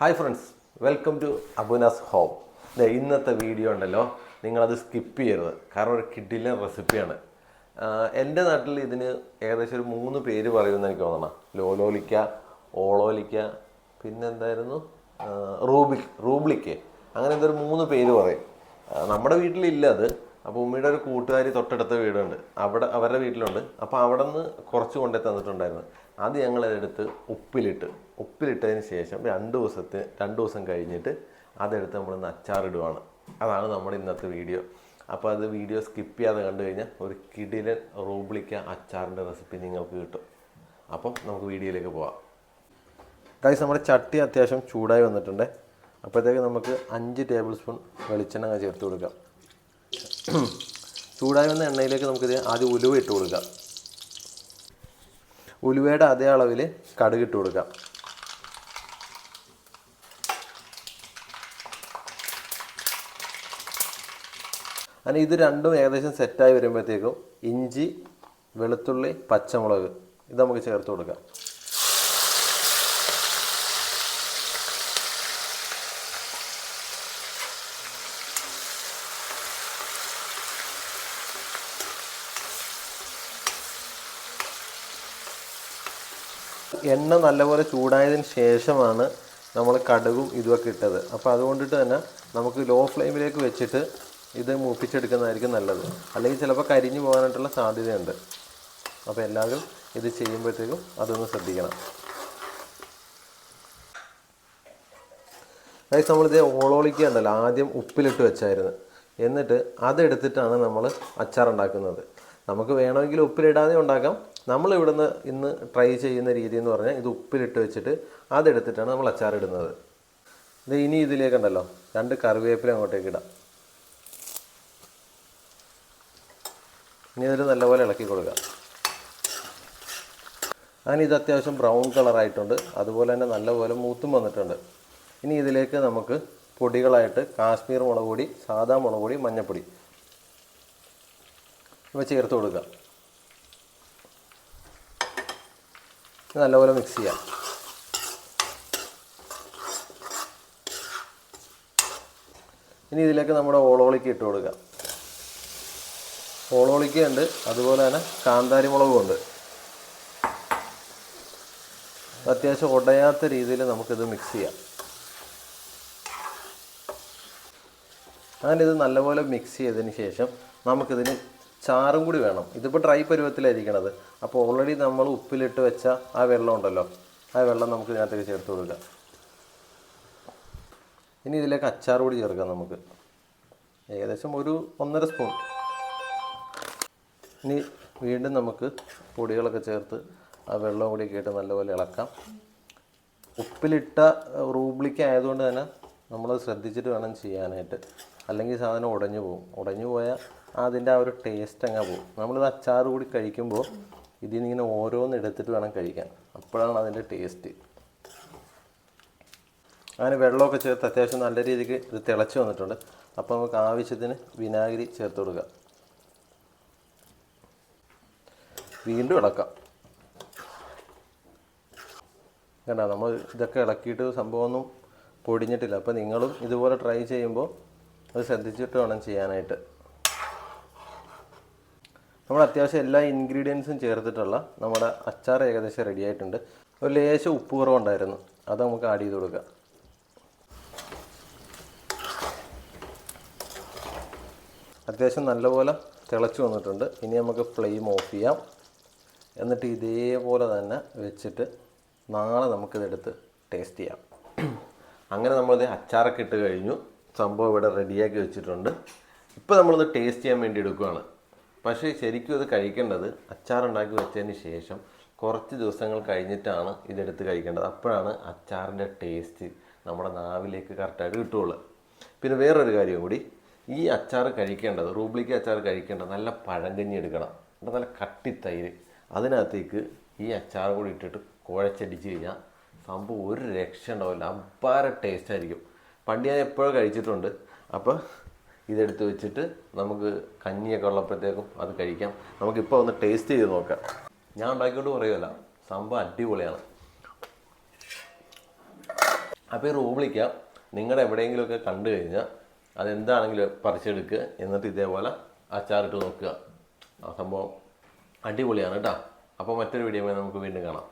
Hi friends welcome to Abunas home ഇന്നത്തെ video ഉണ്ടല്ലോ. നിങ്ങളത് സ്കിപ്പ് ചെയ്യരുത്. കാരണം ഒരു കിഡിലെ റെസിപ്പിയാണ് എന്റെ നാട്ടിൽ ഇതിന് ഏകദേശം ഒരു മൂന്ന് പേര് പറയുമെന്ന് എനിക്ക് തോന്നണം. ലോലോലിക്ക ഓളോലിക്ക പിന്നെന്തായിരുന്നു? റൂബി റൂബിക് റൂബ്ലിക്ക്. അങ്ങനെ എന്തൊരു മൂന്ന് പേര് പറയും. നമ്മുടെ വീട്ടിലില്ല അത്. അപ്പോൾ ഉമ്മയുടെ ഒരു കൂട്ടുകാരി തൊട്ടടുത്ത വീടുണ്ട്. അവിടെ അവരുടെ വീട്ടിലുണ്ട്. അപ്പോൾ അവിടെ നിന്ന് കുറച്ച് കൊണ്ടേ തന്നിട്ടുണ്ടായിരുന്നു. അത് ഞങ്ങളതെടുത്ത് ഉപ്പിലിട്ട് ഉപ്പിലിട്ടതിന് ശേഷം രണ്ട് ദിവസത്തെ രണ്ട് ദിവസം കഴിഞ്ഞിട്ട് അതെടുത്ത് നമ്മളിന്ന് അച്ചാറിടുവാണ്. അതാണ് നമ്മുടെ ഇന്നത്തെ വീഡിയോ. അപ്പോൾ അത് വീഡിയോ സ്കിപ്പ് ചെയ്യാതെ കണ്ടു കഴിഞ്ഞാൽ ഒരു കിടിലൻ റൂബ്ലിക്ക അച്ചാറിന്റെ റെസിപ്പി നിങ്ങൾക്ക് കിട്ടും. അപ്പം നമുക്ക് വീഡിയോയിലേക്ക് പോവാം. ഗൈസ് നമ്മുടെ ചട്ടി അത്യാവശ്യം ചൂടായി വന്നിട്ടുണ്ട്. അപ്പോഴത്തേക്ക് നമുക്ക് അഞ്ച് ടേബിൾ സ്പൂൺ വെളിച്ചെണ്ണ ചേർത്ത് കൊടുക്കാം. ചൂടായി വന്ന എണ്ണയിലേക്ക് നമുക്കിത് ആദ്യം ഉലുവ ഇട്ട് കൊടുക്കാം. ഉലുവയുടെ അതേ അളവിൽ കടുക് ഇട്ട് കൊടുക്കാം. അങ്ങനെ ഇത് രണ്ടും ഏകദേശം സെറ്റായി വരുമ്പോഴത്തേക്കും ഇഞ്ചി വെളുത്തുള്ളി പച്ചമുളക് ഇത് നമുക്ക് ചേർത്ത് കൊടുക്കാം. എണ്ണ നല്ലപോലെ ചൂടായതിന് ശേഷമാണ് നമ്മൾ കടുകും ഇതുമൊക്കെ ഇട്ടത്. അപ്പോൾ അതുകൊണ്ടിട്ട് തന്നെ നമുക്ക് ലോ ഫ്ലെയിമിലേക്ക് വെച്ചിട്ട് ഇത് മൂപ്പിച്ചെടുക്കുന്നതായിരിക്കും നല്ലത്. അല്ലെങ്കിൽ ചിലപ്പോൾ കരിഞ്ഞു പോകാനായിട്ടുള്ള സാധ്യതയുണ്ട്. അപ്പോൾ എല്ലാവരും ഇത് ചെയ്യുമ്പോഴത്തേക്കും അതൊന്ന് ശ്രദ്ധിക്കണം. അതായത് നമ്മളിത് ഓളോളിക്ക ഉണ്ടല്ലോ ആദ്യം ഉപ്പിലിട്ട് വെച്ചായിരുന്നു. എന്നിട്ട് അതെടുത്തിട്ടാണ് നമ്മൾ അച്ചാർ ഉണ്ടാക്കുന്നത് നമുക്ക് വേണമെങ്കിൽ ഉപ്പിലിടാതെ ഉണ്ടാക്കാം. നമ്മൾ ഇവിടുന്ന് ഇന്ന് ട്രൈ ചെയ്യുന്ന രീതി എന്ന് പറഞ്ഞാൽ ഇത് ഉപ്പിലിട്ട് വെച്ചിട്ട് അതെടുത്തിട്ടാണ് നമ്മൾ അച്ചാർ ഇടുന്നത്. ഇത് ഇനി ഇതിലേക്കുണ്ടല്ലോ രണ്ട് കറിവേപ്പില അങ്ങോട്ടേക്ക് ഇടാം. ഇനി ഇതിൽ നല്ലപോലെ ഇളക്കി കൊടുക്കുക. അങ്ങനെ ഇത് അത്യാവശ്യം ബ്രൗൺ കളറായിട്ടുണ്ട് അതുപോലെ തന്നെ നല്ലപോലെ മൂത്തും വന്നിട്ടുണ്ട്. ഇനി ഇതിലേക്ക് നമുക്ക് പൊടികളായിട്ട് കാശ്മീർ മുളക് പൊടി സാധാ മുളക് പൊടി മഞ്ഞൾപ്പൊടി ഇവ ചേർത്ത് കൊടുക്കുക. നല്ലപോലെ മിക്സ് ചെയ്യാം. ഇനി ഇതിലേക്ക് നമ്മുടെ ഓളോളിക്ക് ഇട്ട് കൊടുക്കുക ഓളോളിക്ക ഉണ്ട് അതുപോലെ തന്നെ കാന്താരി മുളകും ഉണ്ട്. അത്യാവശ്യം ഉടയാത്ത രീതിയിൽ നമുക്കിത് മിക്സ് ചെയ്യാം. അങ്ങനെ ഇത് നല്ലപോലെ മിക്സ് ചെയ്തതിന് ശേഷം നമുക്കിതിന് ചാറും കൂടി വേണം. ഇതിപ്പോൾ ഡ്രൈ പരുവത്തിലായിരിക്കണത് അപ്പോൾ ഓൾറെഡി നമ്മൾ ഉപ്പിലിട്ട് വെച്ച ആ വെള്ളം ഉണ്ടല്ലോ. ആ വെള്ളം നമുക്ക് ഇതിനകത്തേക്ക് ചേർത്ത് കൊടുക്കാം. ഇനി ഇതിലേക്ക് അച്ചാർ കൂടി ചേർക്കാം നമുക്ക്. ഏകദേശം ഒരു ഒന്നര സ്പൂൺ ഇനി വീണ്ടും നമുക്ക് പൊടികളൊക്കെ ചേർത്ത് ആ വെള്ളം കൂടി കേട്ട് നല്ലപോലെ ഇളക്കാം. ഉപ്പിലിട്ട റൂബ്ലിക്ക ആയതുകൊണ്ട് തന്നെ നമ്മൾ ശ്രദ്ധിച്ചിട്ട് വേണം ചെയ്യാനായിട്ട്. അല്ലെങ്കിൽ സാധനം ഉടഞ്ഞു പോകും. ഉടഞ്ഞു പോയാൽ അതിന്റെ ആ ഒരു ടേസ്റ്റ് അങ്ങ് പോകും നമ്മളിത് അച്ചാർ കൂടി കഴിക്കുമ്പോൾ ഇതിൽ നിന്ന് ഇങ്ങനെ ഓരോന്ന് എടുത്തിട്ട് വേണം കഴിക്കാൻ. അപ്പോഴാണ് അതിന്റെ ടേസ്റ്റ് അങ്ങനെ വെള്ളമൊക്കെ ചേർത്ത് അത്യാവശ്യം നല്ല രീതിക്ക് ഇത് തിളച്ച് വന്നിട്ടുണ്ട്. അപ്പോൾ നമുക്ക് ആവശ്യത്തിന് വിനാഗിരി ചേർത്ത് കൊടുക്കുക വീണ്ടും ഇളക്കാം. കണ്ട? നമ്മൾ ഇതൊക്കെ ഇളക്കിയിട്ട് സംഭവമൊന്നും പൊടിഞ്ഞിട്ടില്ല. അപ്പോൾ നിങ്ങളും ഇതുപോലെ ട്രൈ ചെയ്യുമ്പോൾ അത് ശ്രദ്ധിച്ചിട്ട് വേണം ചെയ്യാനായിട്ട്. നമ്മൾ അത്യാവശ്യം എല്ലാ ഇൻഗ്രീഡിയൻസും ചേർത്തിട്ടുള്ള നമ്മുടെ അച്ചാർ ഏകദേശം റെഡി ആയിട്ടുണ്ട്. ഒരു ലേശം ഉപ്പ് കുറവുണ്ടായിരുന്നു. അത് നമുക്ക് ആഡ് ചെയ്ത് കൊടുക്കാം. അത്യാവശ്യം നല്ലപോലെ തിളച്ചു വന്നിട്ടുണ്ട്. ഇനി നമുക്ക് ഫ്ലെയിം ഓഫ് ചെയ്യാം. എന്നിട്ട് ഇതേപോലെ തന്നെ വെച്ചിട്ട് നാളെ നമുക്കിതെടുത്ത് ടേസ്റ്റ് ചെയ്യാം. അങ്ങനെ നമ്മളിത് അച്ചാറൊക്കെ ഇട്ട് കഴിഞ്ഞു. സംഭവം ഇവിടെ റെഡിയാക്കി വെച്ചിട്ടുണ്ട്. ഇപ്പോൾ നമ്മളിത് ടേസ്റ്റ് ചെയ്യാൻ വേണ്ടി എടുക്കുകയാണ് പക്ഷേ ശരിക്കും ഇത് കഴിക്കേണ്ടത് അച്ചാറുണ്ടാക്കി വെച്ചതിന് ശേഷം കുറച്ച് ദിവസങ്ങൾ കഴിഞ്ഞിട്ടാണ് ഇതെടുത്ത് കഴിക്കേണ്ടത്. അപ്പോഴാണ് അച്ചാറിന്റെ ടേസ്റ്റ് നമ്മുടെ നാവിലേക്ക് കറക്റ്റായിട്ട് കിട്ടുള്ളൂ പിന്നെ വേറൊരു കാര്യം കൂടി ഈ അച്ചാർ കഴിക്കേണ്ടത് റൂബ്ലിക്ക് അച്ചാർ കഴിക്കേണ്ടത് നല്ല പഴങ്കഞ്ഞി എടുക്കണം. എന്നിട്ട് നല്ല കട്ടി കട്ടിത്തൈര് അതിനകത്തേക്ക് ഈ അച്ചാർ കൂടി ഇട്ടിട്ട് കുഴച്ചടിച്ച് കഴിഞ്ഞാൽ സംഭവം ഒരു രക്ഷ ഉണ്ടാവില്ല അപ്പാര ടേസ്റ്റ് ആയിരിക്കും. പണ്ട് ഞാൻ എപ്പോഴും കഴിച്ചിട്ടുണ്ട്. അപ്പോൾ ഇതെടുത്ത് വെച്ചിട്ട് നമുക്ക് കഞ്ഞിയൊക്കെ ഉള്ളപ്പോഴത്തേക്കും അത് കഴിക്കാം. നമുക്കിപ്പോൾ ഒന്ന് ടേസ്റ്റ് ചെയ്ത് നോക്കാം. ഞാൻ ഉണ്ടാക്കിക്കൊണ്ട് പറയുമല്ല സംഭവം അടിപൊളിയാണ്. അപ്പോൾ ഈ റൂമിലേക്ക് നിങ്ങളുടെ എവിടെയെങ്കിലുമൊക്കെ കണ്ടു കഴിഞ്ഞാൽ അതെന്താണെങ്കിലും പറിച്ചെടുക്കുക എന്നിട്ട് ഇതേപോലെ അച്ചാറിട്ട് നോക്കുക. ആ സംഭവം അടിപൊളിയാണ് കേട്ടോ. അപ്പോൾ മറ്റൊരു വീഡിയോ നമുക്ക് വീണ്ടും കാണാം.